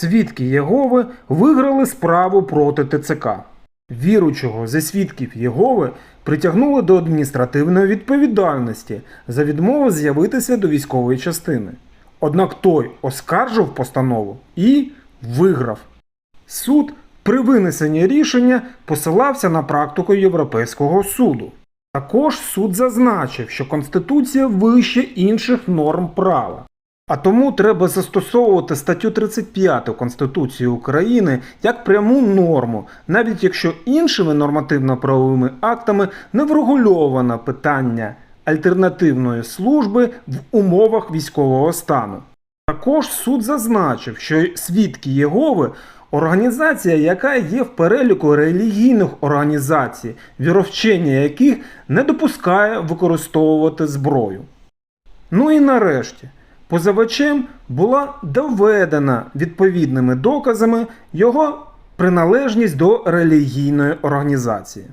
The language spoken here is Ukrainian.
Свідки Єгови виграли справу проти ТЦК. Віручого зі свідків Єгови притягнули до адміністративної відповідальності за відмову з'явитися до військової частини. Однак той оскаржив постанову і виграв. Суд при винесенні рішення посилався на практику Європейського суду. Також суд зазначив, що Конституція вище інших норм права. А тому треба застосовувати статтю 35 Конституції України як пряму норму, навіть якщо іншими нормативно-правовими актами не врегульовано питання альтернативної служби в умовах військового стану. Також суд зазначив, що свідки Єгови організація, яка є в переліку релігійних організацій, віровчення яких не допускає використовувати зброю. Ну і нарешті, позивачем була доведена відповідними доказами його приналежність до релігійної організації.